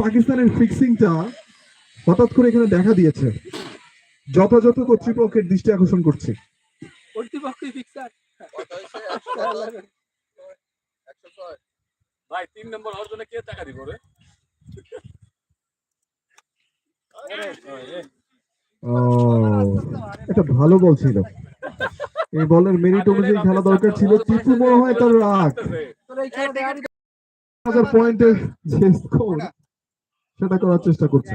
পাকিস্তানের ফিক্সিংটা হঠাৎ করে এখানে দেখা দিয়েছে। যথাযথ কর্তৃপক্ষের দৃষ্টি আকর্ষণ করছে। কর্তৃপক্ষই ফিক্সার ভাই তিন নম্বর হওয়ার জন্য কে টাকা দিব রে? ও, এটা ভালো বল ছিল। এই বলের মেরিট অনুযায়ী খেলা দরকার ছিল। টিপু মনে হয় তার রাগ। হাজার পয়েন্টের যে স্কোর সেটা করার চেষ্টা করছে।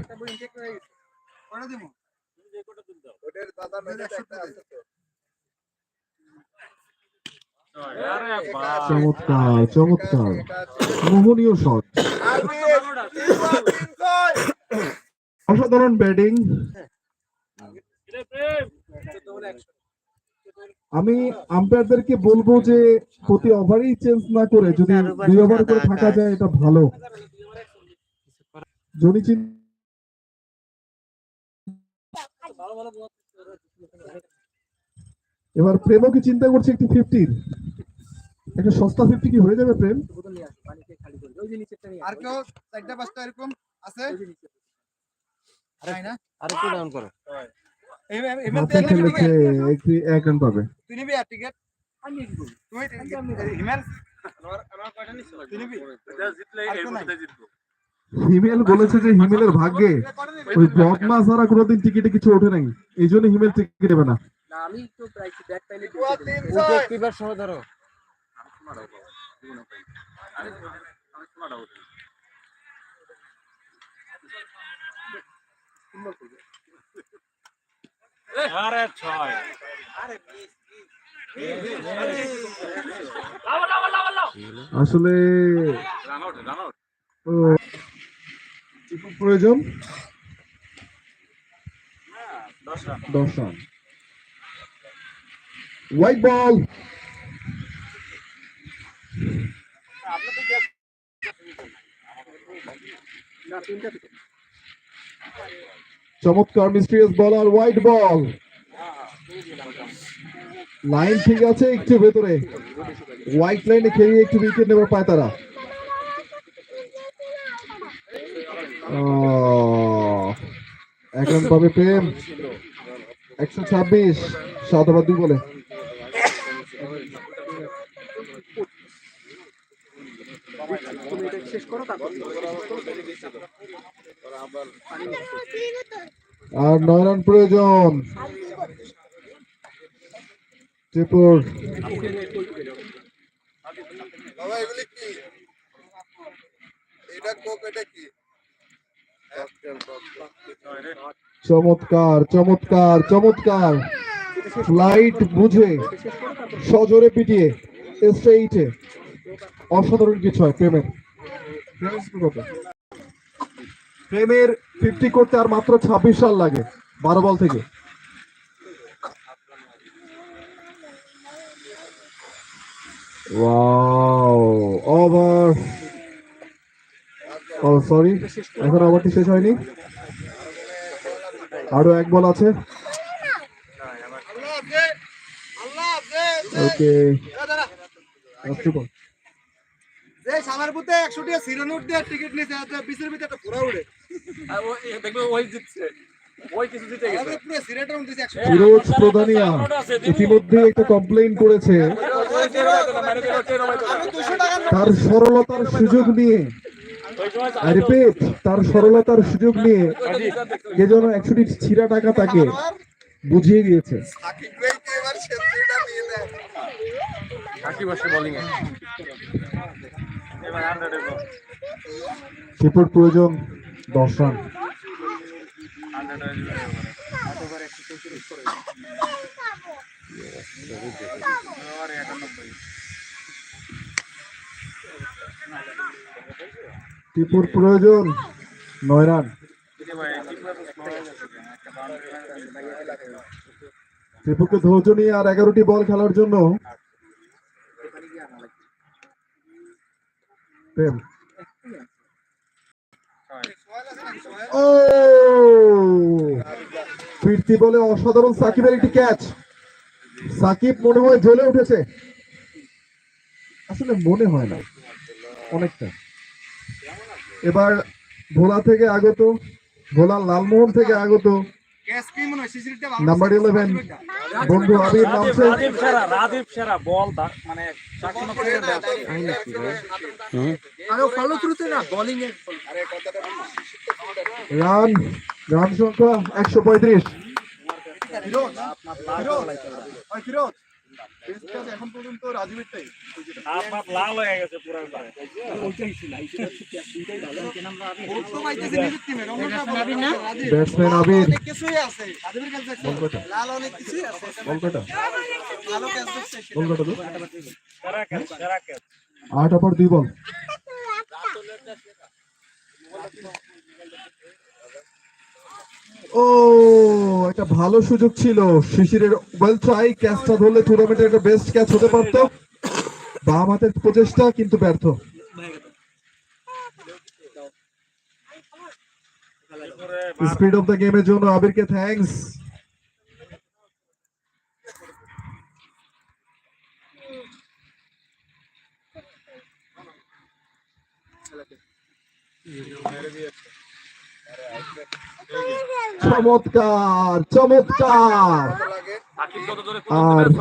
চমৎকার চমৎকার। মোহনীয় শট। অসাধারণ ব্যাটিং। আমি আম্পায়ারদেরকে বলব যে প্রতি ওভারই চেঞ্জ না করে যদি দুই ওভার করে থাকা যায়, এটা ভালো। জনি চিন এবার প্রেমও কি চিন্তা করছে একটি ফিফটির একটা সস্তা ফিফটি কি হয়ে যাবে প্রেম? আর কেউ চারটা পাঁচটা এরকম আছে? আর একটু ডাউন করো। এই- এই- এবার হাতে তেল নিবি খেলেছে টিকিট? একটি এক রান পাবে। তুই নিবি আর টিকিট তুই হিমেল? তুই নিবি? জিতলে এই জিতবো। হিমেল বলেছে যে হিমেলের ভাগ্যে ওই বদমা ছাড়া কোনোদিন টিকিটে কিছু ওঠে নাই এই জন্য হিমেল টিকিট দেবে না। না আমি তো প্রায় ব্যাট পাইলে কিবার সহ ধরো আমি শোনাটা আরে আসলে রান আউট রান আউট। ও, টিপুর প্রয়োজন? দশ রান হোয়াইট বল চমৎকার মিস্ট্রিয়াস বলার হোয়াইট বল লাইন ঠিক আছে একটু ভেতরে। হোয়াইট লাইনে খেলিয়ে একটু উইকেট নেবার পায় তারা। এক রান পাবে প্রেম। একশো ছাব্বিশ সাদাবাদ দুই বলে। আর নয় রান প্রয়োজন। ত্রিপুর। কি? এটা কোক এটা কি? চমৎকার চমৎকার চমৎকার। ফ্লাইট বুঝে, সজোরে পিটিয়ে স্ট্রেইটে অসাধারণ কিছু হয়, প্রেমের। প্রেমের ফিফটি করতে আর মাত্র ছাব্বিশ সাল লাগে, বারো বল থেকে। ওয়াও ও সরি এখন ওভারটি শেষ হয়নি আরও এক বল আছে আল্লাহ হাফেজ আল্লাহ হাফেজ ওকে দাঁড়া যে সামার বুতে 100 টাকা দিয়ে টিকিট বিশের ভিতরে একটা উড়ে এ দেখবে ওই জিতছে ওই কিছু জিতে গেছে আমাদের পুরো সিরেটা উঠে 100 ফিরোজ প্রধানিয়া ইতিমধ্যে একটা কমপ্লেইন করেছে আমি 200 টাকা তার সরলতার সুযোগ নিয়ে রিপিট তার সরলতার সুযোগ নিয়ে কে যেন একশোটি ছিঁড়া টাকা তাকে বুঝিয়ে দিয়েছে। প্রয়োজন দশ রান। টিপুর প্রয়োজন? নয় রান টিপুকে ধৈর্য নিয়ে আর এগারোটি বল খেলার জন্য। ও! ফিরতি বলে অসাধারণ সাকিবের একটি ক্যাচ সাকিব মনে হয় জ্বলে উঠেছে। আসলে মনে হয় না। অনেকটা। এবার ভোলা থেকে আগত ভোলা লালমোহন থেকে আগত। মনে হয় নাম্বার ইলেভেন বন্ধু আবির নামছে। বল মানে তাকে কোনো করে দেয়। আরে ফলো থ্রুতে না বোলিং এর রান রান সংখ্যা একশো পঁয়ত্রিশ। ক্যাচ এখন পর্যন্ত রাজীবেরটাই হাত লাল হয়ে গেছে পুরো একবারে। ভোট তো পাইতেছে নিজের টিমের অন্যটা রাজীব ব্যাটসম্যান আবির। অনেক কিছুই আছে রাজীবের কাছে লাল অনেক কিছুই আছে। বল ভালো ক্যাচ দেখছে বল তো। সেরা ক্যাচ সেরা ক্যাচ আট ওভার দুই বল। ও! একটা ভালো সুযোগ ছিল। শিশিরের ওয়েল ট্রাই ক্যাচটা ধরলে টুর্নামেন্টের একটা বেস্ট ক্যাচ হতে পারতো। বাম হাতের প্রচেষ্টা কিন্তু ব্যর্থ। স্পিড অফ দ্য গেমের জন্য আবিরকে থ্যাঙ্কস যত চমৎকার আর-